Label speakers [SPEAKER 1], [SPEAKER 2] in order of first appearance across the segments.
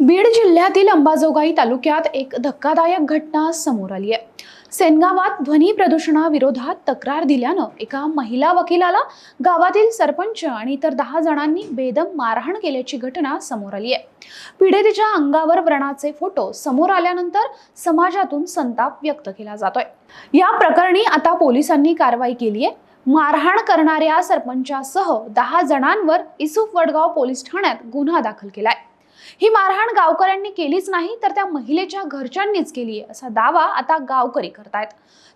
[SPEAKER 1] बीड जिल्ह्यातील अंबाजोगाई तालुक्यात एक धक्कादायक घटना समोर आली आहे. सेनगावात ध्वनी प्रदूषणाविरोधात तक्रार दिल्यानं एका महिला वकिलाला गावातील सरपंच आणि इतर दहा जणांनी बेदम मारहाण केल्याची घटना समोर आली आहे. पीडितेच्या अंगावर व्रणाचे फोटो समोर आल्यानंतर समाजातून संताप व्यक्त केला जातोय. या प्रकरणी आता पोलिसांनी कारवाई केली आहे. मारहाण करणाऱ्या सरपंचासह दहा जणांवर इसूफ वडगाव पोलीस ठाण्यात गुन्हा दाखल केलाय. ही मारहाण गावकऱ्यांनी केलीच नाही तर त्या महिलेच्या घरच्यांनीच केली आहे असा दावा आता गावकरी करतायत.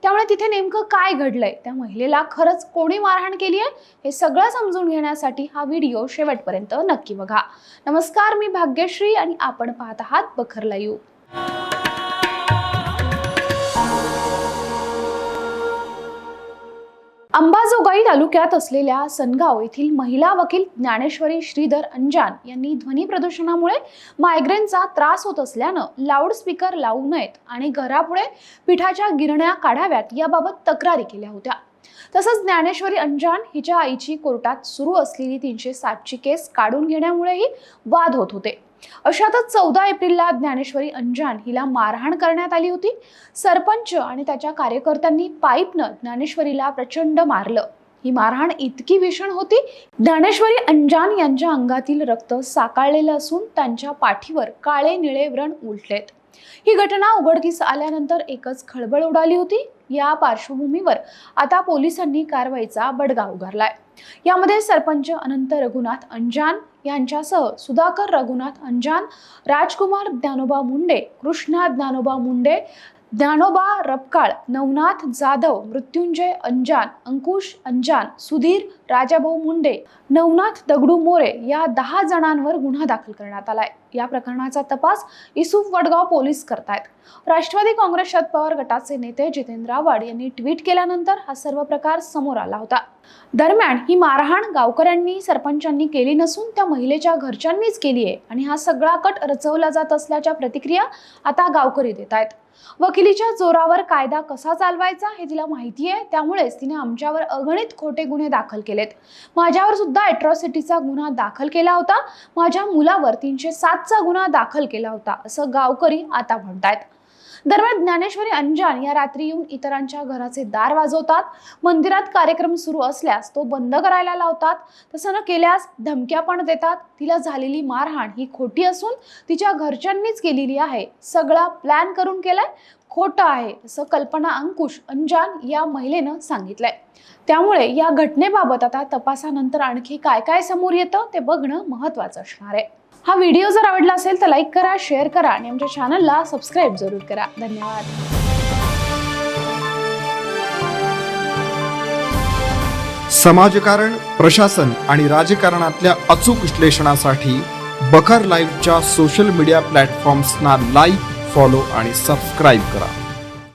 [SPEAKER 1] त्यामुळे तिथे नेमकं काय घडलंय? त्या महिलेला खरंच कोणी मारहाण केली आहे? हे सगळं समजून घेण्यासाठी हा व्हिडिओ शेवटपर्यंत नक्की बघा. नमस्कार मी भाग्यश्री आणि आपण पाहत आहात बखर लाईव्ह. अंबाजोगाई तालुक्यात असलेल्या सनगाव येथील महिला वकील ज्ञानेश्वरी श्रीधर अंजान यांनी ध्वनी प्रदूषणामुळे मायग्रेनचा त्रास होत असल्यानं लाऊडस्पीकर लावू नयेत आणि घरापुढे पिठाच्या गिरण्या काढाव्यात याबाबत तक्रारी केल्या होत्या. तसंच ज्ञानेश्वरी अंजान हिच्या आईची कोर्टात सुरू असलेली तीनशे सातची केस काढून घेण्यामुळेही वाद होत होते. अशातच चौदा एप्रिलला ज्ञानेश्वरी अंजान हिला मारहाण करण्यात आली होती. सरपंच आणि त्याच्या कार्यकर्त्यांनी पाईपनं ज्ञानेश्वरीला प्रचंड मारलं. ही मारहाण इतकी भीषण होती ज्ञानेश्वरी अंजान यांच्या अंगातील रक्त साकाळलेलं असून त्यांच्या पाठीवर काळे निळे व्रण उलटलेत. ही घटना उघडकीस आल्यानंतर एकच खळबळ उडाली होती. या पार्श्वभूमीवर आता पोलिसांनी कारवाईचा बडगा उगारलाय. यामध्ये सरपंच अनंत रघुनाथ अंजान यांच्यासह सुधाकर रघुनाथ अंजान राजकुमार ज्ञानोबा मुंडे कृष्णा ज्ञानोबा मुंडे ज्ञानोबा रपकाळ नवनाथ जाधव मृत्युंजय अंजान अंकुश अंजान सुधीर राजाभाऊ मुंडे नवनाथ दगडू मोरे या दहा जणांवर गुन्हा दाखल करण्यात आलाय. या प्रकरणाचा तपास इसूफ वडगाव पोलीस करतायत. राष्ट्रवादी काँग्रेस शरद पवार गटाचे नेते जितेंद्र आव्हाड यांनी ट्विट केल्यानंतर हा सर्व प्रकार समोर आला होता. दरम्यान ही मारहाण गावकऱ्यांनी सरपंचांनी केली नसून त्या महिलेच्या घरच्यांनीच केली आहे आणि हा सगळा कट रचवला जात असल्याच्या प्रतिक्रिया आता गावकरी देत आहेत वकिलीच्या जोरावर कायदा कसा चालवायचा हे तिला माहिती आहे. त्यामुळेच तिने आमच्यावर अगणित खोटे गुन्हे दाखल केलेत. माझ्यावर सुद्धा अॅट्रॉसिटीचा गुन्हा दाखल केला होता. माझ्या मुलावर तीनशे सातचा गुन्हा दाखल केला होता असं गावकरी आता म्हणतायत. दरम्यान ज्ञानेश्वरी अंजान या रात्री येऊन इतरांच्या घराचे दार वाजवतात. मंदिरात कार्यक्रम सुरू असल्यास तो बंद करायला लावतात. तसं न केल्यास धमक्या पण देतात. तिला झालेली मारहाण ही खोटी असून तिच्या घरच्यांनीच केलेली आहे. सगळा प्लॅन करून केलाय. खोटं आहे असं कल्पना अंकुश अंजान या महिलेनं सांगितलंय. त्यामुळे या घटनेबाबत आता तपासानंतर आणखी काय काय समोर येतं ते बघणं महत्वाचं असणार आहे. हा व्हिडिओ जर आवडला असेल तर लाईक करा शेअर करा आणि आमच्या चॅनलला सबस्क्राईब जरूर करा. धन्यवाद.
[SPEAKER 2] समाजकारण प्रशासन आणि राजकारणातल्या अचूक विश्लेषणासाठी बखर लाईव्हच्या सोशल मीडिया प्लॅटफॉर्म्सना लाईक फॉलो आणि सबस्क्राईब करा.